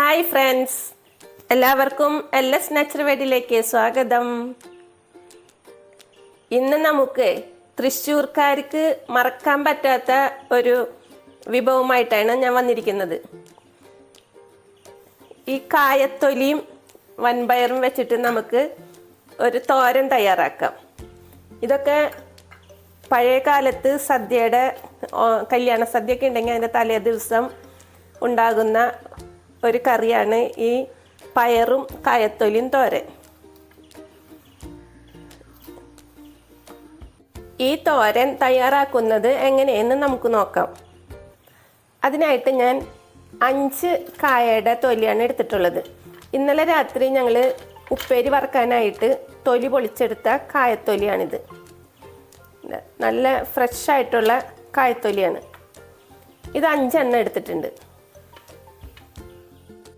Hi friends. എല്ലാവർക്കും L S നാച്ചുറവേഡിലേക്ക് സ്വാഗതം. ഇന്ന് നമുക്ക് തൃശ്ശൂർക്കാർക്ക് മറക്കാൻ പറ്റാത്ത ഒരു വിഭവമായിട്ടാണ് ഞാൻ വന്നിരിക്കുന്നത്. ഈ കായത്തൊലിയും വൻപയറും വെച്ചിട്ട് നമുക്ക് ഒരു തോരൻ തയ്യാറാക്കാം. ഇതൊക്കെ പഴയ കാലത്ത് സദ്യയുടെ കല്യാണ സദ്യ ഒക്കെ ഉണ്ടെങ്കിൽ അതിന്റെ തലേ ദിവസം ഉണ്ടാകുന്ന ഒരു കറിയാണ് ഈ പയറും കായത്തൊലിയും തോരൻ. ഈ തോരൻ തയ്യാറാക്കുന്നത് എങ്ങനെയെന്ന് നമുക്ക് നോക്കാം. അതിനായിട്ട് ഞാൻ അഞ്ച് കായയുടെ തൊലിയാണ് എടുത്തിട്ടുള്ളത്. ഇന്നലെ രാത്രി ഞങ്ങൾ ഉപ്പേരി വറക്കാനായിട്ട് തൊലി പൊളിച്ചെടുത്ത കായത്തൊലിയാണിത്. നല്ല ഫ്രഷ് ആയിട്ടുള്ള കായത്തൊലിയാണ്. ഇത് അഞ്ചെണ്ണം എടുത്തിട്ടുണ്ട്.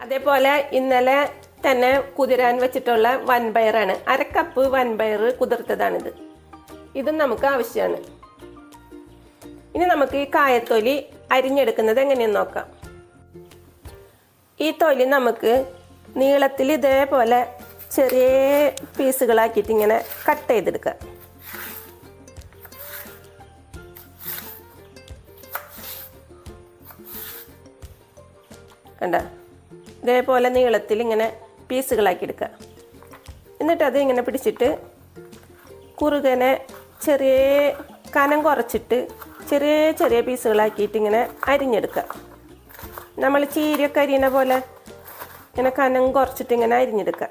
അതേപോലെ ഇന്നലെ തന്നെ കുതിരാൻ വെച്ചിട്ടുള്ള വൻപയറാണ് അര കപ്പ് വൻപയർ കുതിർത്തതാണിത്. ഇതും നമുക്ക് ആവശ്യമാണ്. ഇനി നമുക്ക് ഈ കായത്തൊലി അരിഞ്ഞെടുക്കുന്നത് എങ്ങനെയെന്ന് നോക്കാം. ഈ തൊലി നമുക്ക് നീളത്തിൽ ഇതേപോലെ ചെറിയ പീസുകളാക്കിയിട്ട് ഇങ്ങനെ കട്ട് ചെയ്തെടുക്കുക കണ്ട? ഇതേപോലെ നീളത്തിൽ ഇങ്ങനെ പീസുകളാക്കി എടുക്കുക. എന്നിട്ട് അത് ഇങ്ങനെ പിടിച്ചിട്ട് കുറുകനെ ചെറിയ കനം കുറച്ചിട്ട് ചെറിയ ചെറിയ പീസുകളാക്കിയിട്ട് ഇങ്ങനെ അരിഞ്ഞെടുക്കുക. നമ്മൾ ചീരയൊക്കെ അരിയണ പോലെ ഇങ്ങനെ കനം കുറച്ചിട്ട് ഇങ്ങനെ അരിഞ്ഞെടുക്കുക.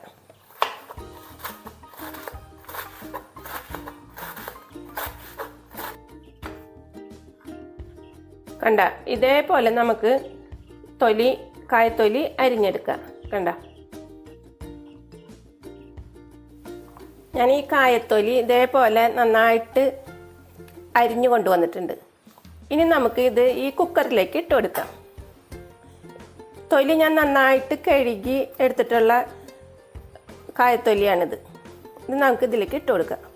കണ്ട ഇതേപോലെ നമുക്ക് തൊലി കായത്തൊലി അരിഞ്ഞെടുക്കുക. കണ്ട? ഞാൻ ഈ കായത്തൊലി ഇതേപോലെ നന്നായിട്ട് അരിഞ്ഞു കൊണ്ടുവന്നിട്ടുണ്ട്. ഇനി നമുക്ക് ഇത് ഈ കുക്കറിലേക്ക് ഇട്ട് കൊടുക്കാം. തൊലി ഞാൻ നന്നായിട്ട് കഴുകി എടുത്തിട്ടുള്ള കായത്തൊലിയാണിത്. ഇത് നമുക്ക് ഇതിലേക്ക് ഇട്ട് കൊടുക്കാം.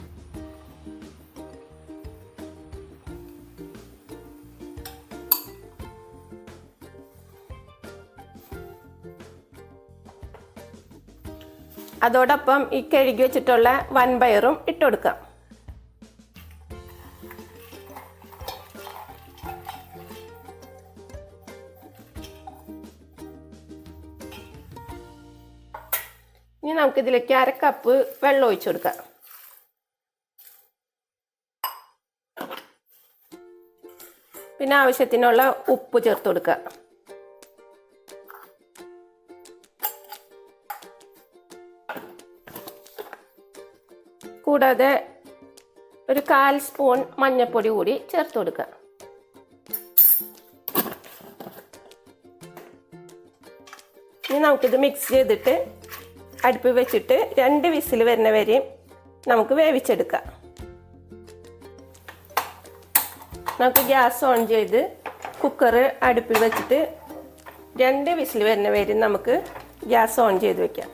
അതോടൊപ്പം ഈ കഴുകി വെച്ചിട്ടുള്ള വൻപയറും ഇട്ട് കൊടുക്കാം ഇനി നമുക്കിതിലേക്ക് അര കപ്പ് വെള്ളം ഒഴിച്ചു കൊടുക്കാം പിന്നെ ആവശ്യത്തിനുള്ള ഉപ്പ് ചേർത്ത് കൊടുക്കുക. കൂടാതെ ഒരു കാൽ സ്പൂൺ മഞ്ഞൾപ്പൊടി കൂടി ചേർത്ത് കൊടുക്കുക ഇനി നമുക്കിത് മിക്സ് ചെയ്തിട്ട് അടുപ്പ് വെച്ചിട്ട് രണ്ട് വിസിൽ വരുന്ന വരെയും നമുക്ക് വേവിച്ചെടുക്കാം. നമുക്ക് ഗ്യാസ് ഓൺ ചെയ്ത് കുക്കർ അടുപ്പിൽ വെച്ചിട്ട് രണ്ട് വിസിൽ വരുന്ന വരെയും നമുക്ക് ഗ്യാസ് ഓൺ ചെയ്ത് വെക്കാം.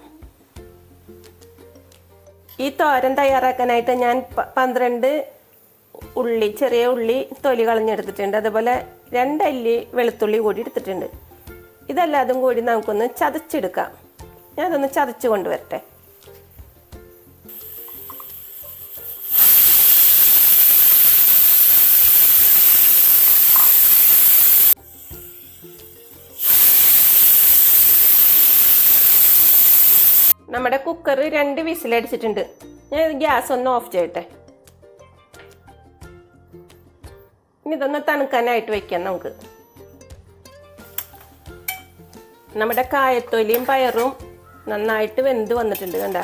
ഈ തോരൻ തയ്യാറാക്കാനായിട്ട് ഞാൻ പന്ത്രണ്ട് ഉള്ളി ചെറിയ ഉള്ളി തൊലി കളഞ്ഞെടുത്തിട്ടുണ്ട്. അതുപോലെ രണ്ടല്ലി വെളുത്തുള്ളി കൂടി എടുത്തിട്ടുണ്ട്. ഇതെല്ലാതും കൂടി നമുക്കൊന്ന് ചതച്ചെടുക്കാം. ഞാനതൊന്ന് ചതച്ച് കൊണ്ടുവരട്ടെ. നമ്മുടെ കുക്കർ രണ്ട് വിസിലടിച്ചിട്ടുണ്ട് ഞാൻ ഗ്യാസ് ഒന്ന് ഓഫ് ചെയ്യട്ടെ. ഇനി ഇതൊന്ന് തണുക്കാനായിട്ട് വെക്കാം നമുക്ക്. നമ്മുടെ കായത്തൊലിയും പയറും നന്നായിട്ട് വെന്ത് വന്നിട്ടുണ്ട് കണ്ട.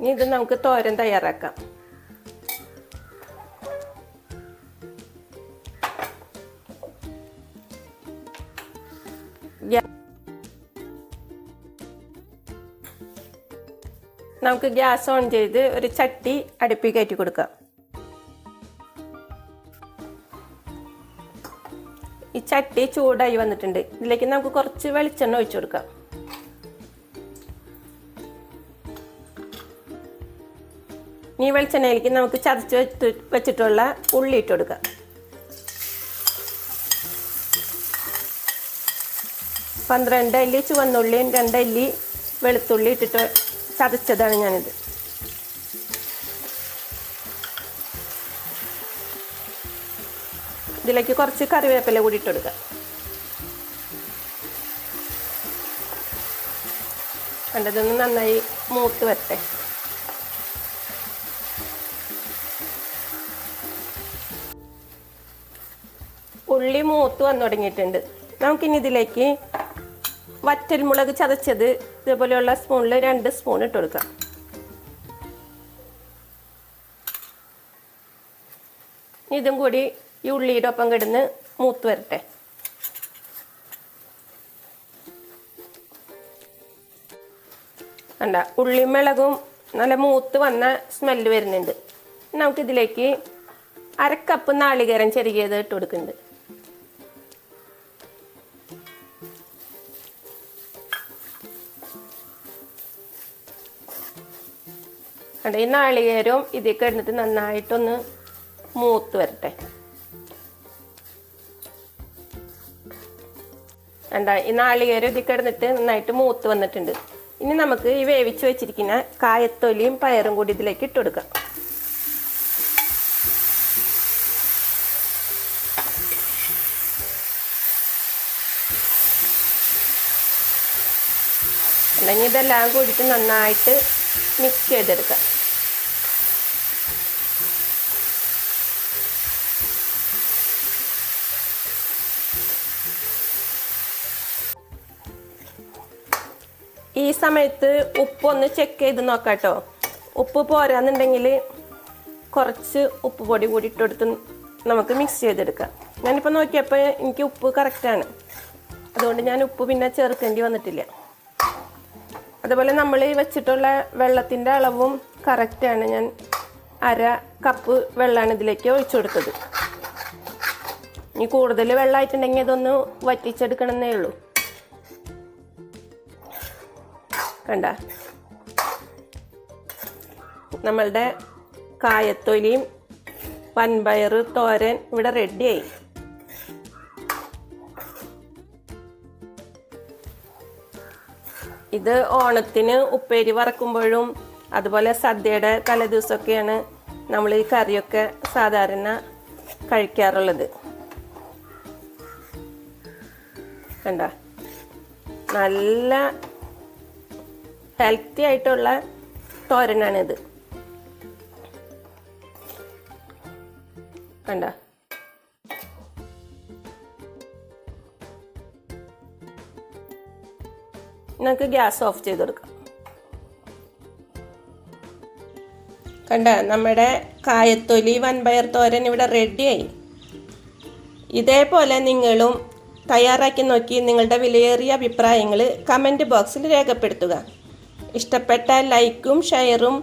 ഇനി ഇത് നമുക്ക് തോരൻ തയ്യാറാക്കാം. നമുക്ക് ഗ്യാസ് ഓൺ ചെയ്ത് ഒരു ചട്ടി അടുപ്പിൽ കയറ്റി കൊടുക്കാം ഈ ചട്ടി ചൂടായി വന്നിട്ടുണ്ട്. ഇതിലേക്ക് നമുക്ക് കുറച്ച് വെളിച്ചെണ്ണ ഒഴിച്ചു കൊടുക്കാം. ഈ വെളിച്ചെണ്ണയിലേക്ക് നമുക്ക് ചതച്ച് വെച്ച് വെച്ചിട്ടുള്ള ഉള്ളി ഇട്ട് കൊടുക്കാം പന്ത്രണ്ട് അല്ലി ചുവന്നുള്ളിയും രണ്ടല്ലി വെളുത്തുള്ളി ഇട്ടിട്ട് ചതച്ചതാണ് ഞാനിത്. ഇതിലേക്ക് കുറച്ച് കറിവേപ്പില കൂടി ഇട്ടെടുക്കുക കണ്ടതൊന്ന് നന്നായി മൂത്ത് വരട്ടെ. ഉള്ളി മൂത്ത് വന്നു തുടങ്ങിയിട്ടുണ്ട്. നമുക്കിനി ഇതിലേക്ക് വറ്റൽമുളക് ചതച്ചത് ഇതേപോലെയുള്ള സ്പൂണിൽ രണ്ട് സ്പൂൺ ഇട്ട് കൊടുക്കാം ഇതും കൂടി ഈ ഉള്ളിയുടെ ഒപ്പം കിടന്ന് മൂത്ത് വരട്ടെ. കണ്ട ഉള്ളിയും മുളകും നല്ല മൂത്ത് വന്ന സ്മെല്ല് വരുന്നുണ്ട്. നമുക്കിതിലേക്ക് അരക്കപ്പ് നാളികേരം ചെറുകിയത് ഇട്ട് കൊടുക്കുന്നുണ്ട്. കണ്ട ഈ നാളികേരവും ഇതിൽ കിടന്നിട്ട് നന്നായിട്ടൊന്ന് മൂത്ത് വരട്ടെ. എന്താ ഈ നാളികേരം ഇതിൽ കിടന്നിട്ട് നന്നായിട്ട് മൂത്ത് വന്നിട്ടുണ്ട്. ഇനി നമുക്ക് ഈ വേവിച്ച് വെച്ചിരിക്കുന്ന കായത്തൊലിയും പയറും കൂടി ഇതിലേക്ക് ഇട്ട് കൊടുക്കാം. അല്ലെങ്കിൽ ഇതെല്ലാം കൂടിയിട്ട് നന്നായിട്ട് മിക്സ് ചെയ്തെടുക്കാം. ഈ സമയത്ത് ഉപ്പൊന്ന് ചെക്ക് ചെയ്ത് നോക്കാം കേട്ടോ ഉപ്പ് പോരാന്നുണ്ടെങ്കിൽ കുറച്ച് ഉപ്പ് പൊടി കൂടി ഇട്ടെടുത്ത് നമുക്ക് മിക്സ് ചെയ്തെടുക്കാം. ഞാനിപ്പോൾ നോക്കിയപ്പോൾ എനിക്ക് ഉപ്പ് കറക്റ്റാണ് അതുകൊണ്ട് ഞാൻ ഉപ്പ് പിന്നെ ചേർക്കേണ്ടി വന്നിട്ടില്ല. അതുപോലെ നമ്മൾ വെച്ചിട്ടുള്ള വെള്ളത്തിന്റെ അളവും കറക്റ്റാണ് ഞാൻ അര കപ്പ് വെള്ളമാണ് ഇതിലേക്ക് ഒഴിച്ചു കൊടുത്തത് ഇനി കൂടുതൽ വെള്ളമായിട്ടുണ്ടെങ്കിൽ ഇതൊന്ന് വറ്റിച്ചെടുക്കണമെന്നേ ഉള്ളൂ. കണ്ട. നമ്മളുടെ കായത്തൊലിയും വൻപയർ തോരൻ ഇവിടെ റെഡിയായി ഇത് ഓണത്തിന് ഉപ്പേരി വറക്കുമ്പോഴും അതുപോലെ സദ്യയുടെ തലേദിവസമൊക്കെയാണ് നമ്മൾ ഈ കറിയൊക്കെ സാധാരണ കഴിക്കാറുള്ളത്. കണ്ട. നല്ല ഹെൽത്തി ആയിട്ടുള്ള തോരനാണിത്. കണ്ട? നമുക്ക് ഗ്യാസ് ഓഫ് ചെയ്ത് കൊടുക്കാം. കണ്ട? നമ്മുടെ കായത്തൊലി വൻപയർ തോരൻ ഇവിടെ റെഡിയായി ഇതേപോലെ നിങ്ങളും തയ്യാറാക്കി നോക്കി നിങ്ങളുടെ വിലയേറിയ അഭിപ്രായങ്ങൾ കമന്റ് ബോക്സിൽ രേഖപ്പെടുത്തുക. ഇഷ്ടപ്പെട്ട ലൈക്കും ഷെയറും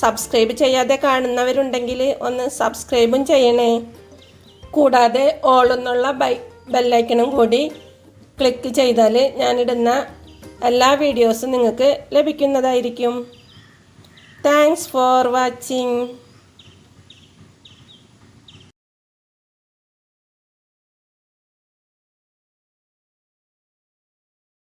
സബ്സ്ക്രൈബ് ചെയ്യാതെ കാണുന്നവരുണ്ടെങ്കിൽ ഒന്ന് സബ്സ്ക്രൈബും ചെയ്യണേ. കൂടാതെ ഓൾ എന്നുള്ള ബൈ ബെല്ലൈക്കണും കൂടി ക്ലിക്ക് ചെയ്താൽ ഞാനിടുന്ന എല്ലാ വീഡിയോസും നിങ്ങൾക്ക് ലഭിക്കുന്നതായിരിക്കും. Thanks for watching